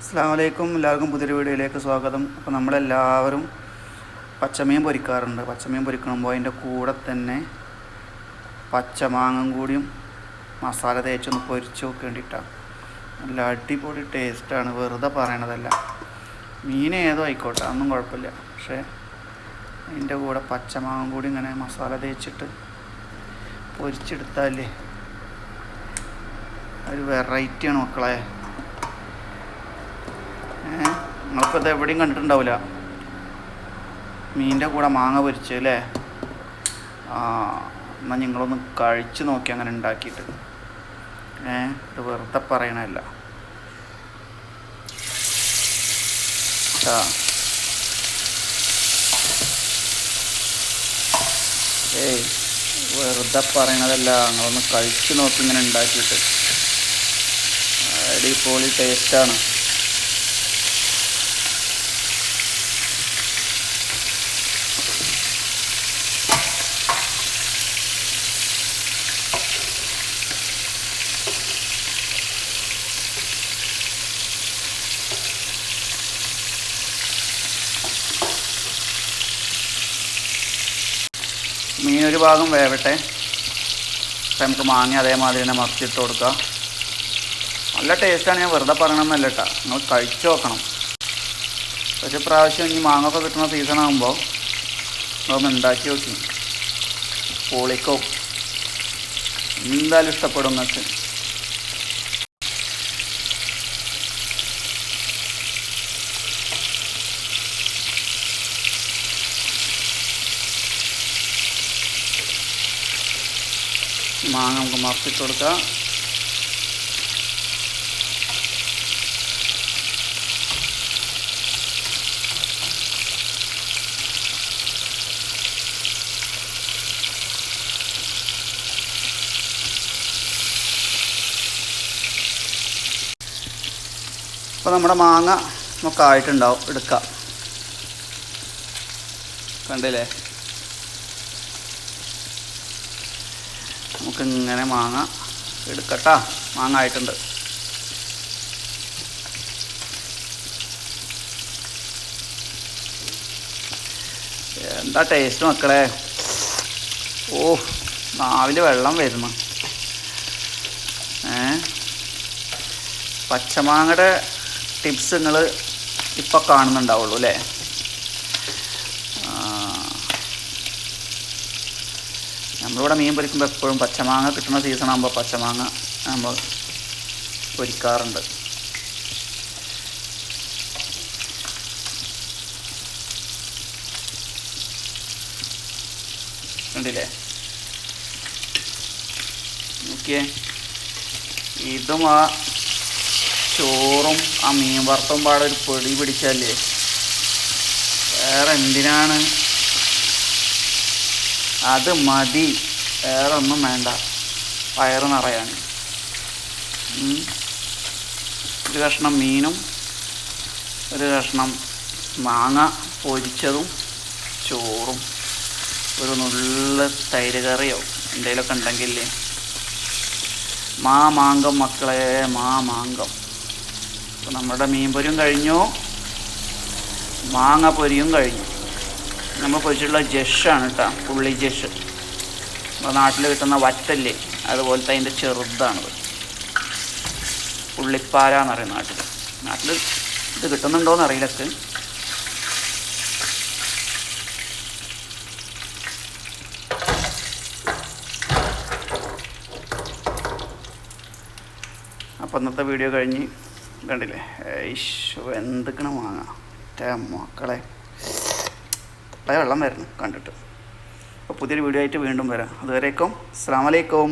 അസ്സാം വലൈക്കും എല്ലാവർക്കും പുതിയൊരു വീഡിയോയിലേക്ക് സ്വാഗതം. അപ്പോൾ നമ്മളെല്ലാവരും പച്ചമീൻ പൊരിക്കാറുണ്ട്. പച്ചമീൻ പൊരിക്കുമ്പോൾ അതിന്റെ കൂടെ തന്നെ പച്ചമാങ്ങം കൂടിയും മസാല തേച്ചൊന്ന് പൊരിച്ച് വെക്കേണ്ടിയിട്ടാണ് നല്ല അടിപൊളി ടേസ്റ്റാണ്. വെറുതെ പറയണതല്ല. മീൻ ഏതോ ആയിക്കോട്ടെ. അതൊന്നും കുഴപ്പമില്ല. പക്ഷേ അതിന്റെ കൂടെ പച്ചമാങ്ങം കൂടി ഇങ്ങനെ മസാല തേച്ചിട്ട് പൊരിച്ചെടുത്താലേ ഒരു വെറൈറ്റിയാണ് മക്കളെ. ഇത് എവിടെയും കണ്ടിട്ടുണ്ടാവില്ല മീനിന്റെ കൂടെ മാങ്ങ പൊരിച്ച് അല്ലേ ആ എന്നാൽ നിങ്ങളൊന്ന് കഴിച്ച് നോക്കി അങ്ങനെ ഉണ്ടാക്കിയിട്ട്. ഏ ഇത് വെറുതെ പറയണല്ല ആ ഏയ് വെറുതെ പറയണതല്ല. നിങ്ങളൊന്ന് കഴിച്ച് നോക്കി ഇങ്ങനെ ഉണ്ടാക്കിയിട്ട്. അടിപൊളി ടേസ്റ്റാണ് മീൻ ഒരു ഭാഗം വേവട്ടെ. അപ്പം നമുക്ക് മാങ്ങ അതേമാതിരി തന്നെ മറിച്ചിട്ട് കൊടുക്കുക നല്ല ടേസ്റ്റാണ് ഞാൻ വെറുതെ പറയണമെന്നല്ല കേട്ടോ. നിങ്ങൾ കഴിച്ചു നോക്കണം. പക്ഷെ പ്രാവശ്യം ഇനി മാങ്ങ ഒക്കെ കിട്ടുന്ന സീസൺ ആകുമ്പോൾ അതൊന്ന് ഉണ്ടാക്കി നോക്കി. പൊളിക്കോ. എന്തായാലും ഇഷ്ടപ്പെടും നിങ്ങൾക്ക്. മാങ്ങ നമുക്ക് മറച്ചിട്ട് കൊടുക്കാം. അപ്പോൾ നമ്മുടെ മാങ്ങ നമുക്ക് ആയിട്ടുണ്ടാവും എടുക്കാം. കണ്ടില്ലേ? നമുക്ക് ഇങ്ങനെ മാങ്ങ എടുക്കട്ടാ. മാങ്ങ ആയിട്ടുണ്ട്. എന്താ ടേസ്റ്റ് മക്കളെ? ഓ നാവിൽ വെള്ളം വരുന്നു. ഏ? പച്ചമാങ്ങയുടെ ടിപ്സ് നിങ്ങൾ ഇപ്പം കാണുന്നുണ്ടാവുള്ളൂ അല്ലേ? നമ്മളിവിടെ മീൻ പൊരിക്കുമ്പോൾ എപ്പോഴും പച്ചമാങ്ങ കിട്ടുന്ന സീസൺ ആകുമ്പോൾ പച്ചമാങ്ങ നമ്മൾ പൊരിക്കാറുണ്ട്. കണ്ടില്ലേ? നോക്കിയേ. ഇതും ആ ചോറും ആ മീൻ വറുത്തും പാടെ ഒരു പൊടി പിടിച്ചാലേ വേറെ എന്തിനാണ് അത് മതി. വേറെ ഒന്നും വേണ്ട വയറ് നിറയാൻ. ഒരു കഷ്ണം മീനും ഒരു കഷ്ണം മാങ്ങ പൊരിച്ചതും ചോറും. ഒരു നുള്ള തൈര് കറിയോ എന്തെങ്കിലുമൊക്കെ ഉണ്ടെങ്കിലേ മാ മാങ്കം മക്കളെ മാ മാങ്കം. അപ്പോൾ നമ്മുടെ മീൻ പൊരിയും കഴിഞ്ഞു. മാങ്ങ പൊരിയും കഴിഞ്ഞു. നമ്മൾ പൊരിച്ചിട്ടുള്ള ജഷാണ് കേട്ടോ പുള്ളി ജഷ്. നമ്മുടെ നാട്ടിൽ കിട്ടുന്ന വറ്റല്ലേ അതുപോലത്തെ അതിന്റെ ചെറുതാണത്. പുള്ളിപ്പാര എന്ന് പറയും നാട്ടിൽ നാട്ടിൽ ഇത് കിട്ടുന്നുണ്ടോയെന്ന് അറിയില്ലക്ക് അപ്പം ഇന്നത്തെ വീഡിയോ കഴിഞ്ഞ് കണ്ടില്ലേ? ഈശോ എന്തൊക്കെയാണ് വാങ്ങാം മക്കളെ. വെള്ളം വരുന്നു കണ്ടിട്ട്. അപ്പോൾ പുതിയൊരു വീഡിയോ ആയിട്ട് വീണ്ടും വരാം. അതുവരേക്കും അസ്സാം വലൈക്കും